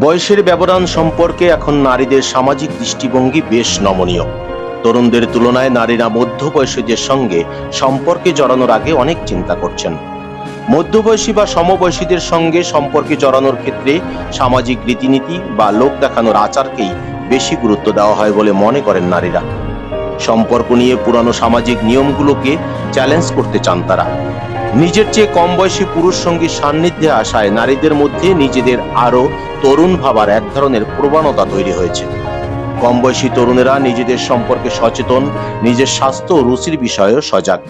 বয়সের ব্যবধান সম্পর্কে এখন নারীদের সামাজিক দৃষ্টিভঙ্গি বেশ নমনীয়। তরুণদের তুলনায় নারীরা মধ্যবয়সীদের সঙ্গে সম্পর্কে জড়ানোর আগে অনেক চিন্তা করছেন। মধ্যবয়সী বা সমবয়সীদের সঙ্গে সম্পর্কে জড়ানোর ক্ষেত্রে সামাজিক রীতিনীতি বা লোক দেখানোর আচারকেই বেশি গুরুত্ব দেওয়া হয় বলে মনে করেন নারীরা। সম্পর্ক নিয়ে পুরানো সামাজিক নিয়মগুলোকে চ্যালেঞ্জ করতে চান তারা। নিজের চেয়ে কম বয়সী পুরুষ সঙ্গীর সান্নিধ্যে আসায় নারীদের মধ্যে নিজেদের আরও তরুণ ভাবার এক ধরনের প্রবণতা তৈরি হয়েছে। কম বয়সী তরুণেরা নিজেদের সম্পর্কে সচেতন, নিজের স্বাস্থ্য ও রুচির বিষয়েও সজাগ।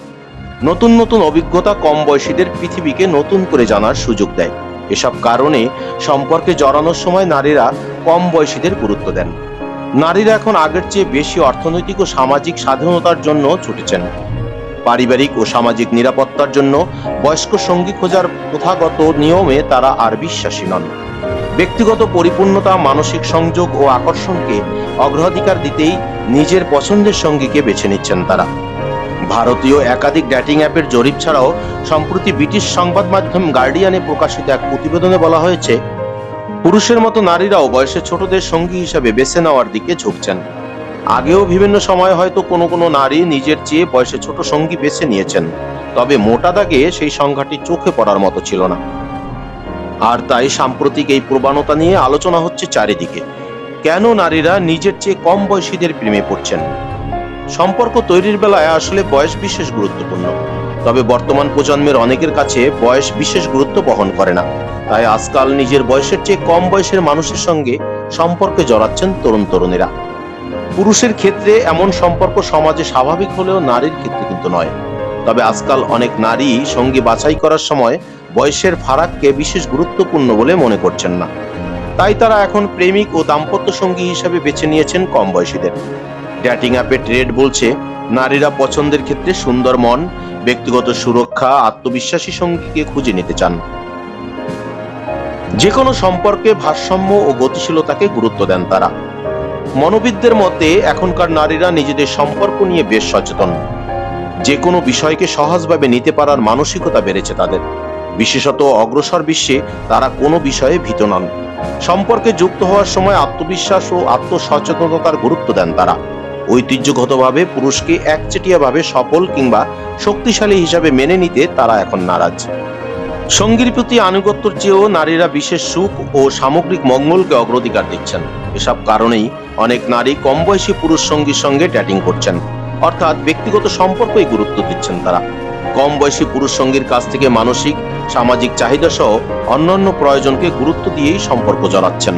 নতুন নতুন অভিজ্ঞতা কম বয়সীদের পৃথিবীকে নতুন করে জানার সুযোগ দেয়। এসব কারণে সম্পর্কে জড়ানোর সময় নারীরা কম বয়সীদের গুরুত্ব দেন। নারীরা এখন আগের চেয়ে বেশি অর্থনৈতিক ও সামাজিক স্বাধীনতার জন্য ছুটেছেন। পারিবারিক ও সামাজিক নিরাপত্তার জন্য বয়স্ক সঙ্গী খোঁজার প্রথাগত নিয়মে তারা আর বিশ্বাসী নন। ব্যক্তিগত পরিপূর্ণতা, মানসিক সংযোগ ও আকর্ষণকে অগ্রাধিকার দিতেই নিজের পছন্দের সঙ্গীকে বেছে নিচ্ছেন তারা। ভারতীয় একাধিক ডেটিং অ্যাপের জরিপ ছাড়াও সম্প্রতি ব্রিটিশ সংবাদ মাধ্যম গার্ডিয়ানে প্রকাশিত এক প্রতিবেদনে বলা হয়েছে, পুরুষের মতো নারীরাও বয়সে ছোটদের সঙ্গী হিসাবে বেছে নেওয়ার দিকে ঝুঁকছেন। আগেও বিভিন্ন সময় হয়তো কোনো কোনো নারী নিজের চেয়ে বয়সে ছোট সঙ্গী বেছে নিয়েছেন, তবে মোটা দাগে সেই সংখ্যাটি চোখে পড়ার মতো ছিল না। আর তাই সাম্প্রতিক এই প্রবণতা নিয়ে আলোচনা হচ্ছে চারিদিকে। কেন নারীরা নিজের চেয়ে কম বয়সীদের প্রেমে পড়ছেন? সম্পর্ক তৈরির বেলায় আসলে বয়স বিশেষ গুরুত্বপূর্ণ, তবে বর্তমান প্রজন্মের অনেকের কাছে বয়স বিশেষ গুরুত্ব বহন করে না। তাই আজকাল নিজের বয়সের চেয়ে কম বয়সের মানুষের সঙ্গে সম্পর্কে জড়াচ্ছেন তরুণ তরুণীরা পুরুষের ক্ষেত্রে এমন সম্পর্ক সমাজে স্বাভাবিক হলেও নারীর ক্ষেত্রে কিন্তু নয়। তবে আজকাল অনেক নারী সঙ্গী বাছাই করার সময় বয়সের ফারাককে বিশেষ গুরুত্বপূর্ণ বলে মনে করছেন না। তাই তারা এখন প্রেমিক ও দাম্পত্য সঙ্গী হিসাবে বেছে নিয়েছেন কম বয়সীদের। ডেটিং অ্যাপে ট্রেড বলছে, নারীরা পছন্দের ক্ষেত্রে সুন্দর মন, ব্যক্তিগত সুরক্ষা, আত্মবিশ্বাসী সঙ্গীকে খুঁজে নিতে চান। যে কোনো সম্পর্কে ভারসাম্য ও গতিশীলতাকে গুরুত্ব দেন তারা। মনোবিদদের মতে, এখনকার নারীরা নিজেদের সম্পর্ক নিয়ে বেশ সচেতন। যে কোনো বিষয়কে সহজভাবে নিতে পারার মানসিকতা বেড়েছে তাদের। বিশেষত অগ্রসর বিশ্বে তারা কোনো বিষয়ে ভীত নন। সম্পর্কে যুক্ত হওয়ার সময় আত্মবিশ্বাস ও আত্মসচেতনতার গুরুত্ব দেন তারা। ঐতিহ্যগতভাবে পুরুষকে একচেটিয়াভাবে সফল কিংবা শক্তিশালী হিসাবে মেনে নিতে তারা এখন নারাজ। সঙ্গীর প্রতি আনুগত্যর চেয়েও নারীরা বিশেষ সুখ ও সামগ্রিক মঙ্গলকে অগ্রাধিকার দিচ্ছেন। এসব কারণেই অনেক নারী কম বয়সী পুরুষ সঙ্গীর সঙ্গে ড্যাটিং করছেন। অর্থাৎ ব্যক্তিগত সম্পর্কই গুরুত্ব দিচ্ছেন তারা। কম বয়সী পুরুষ সঙ্গীর কাছ থেকে মানসিক, সামাজিক চাহিদা সহ অন্যান্য প্রয়োজনকে গুরুত্ব দিয়েই সম্পর্ক জড়াচ্ছেন।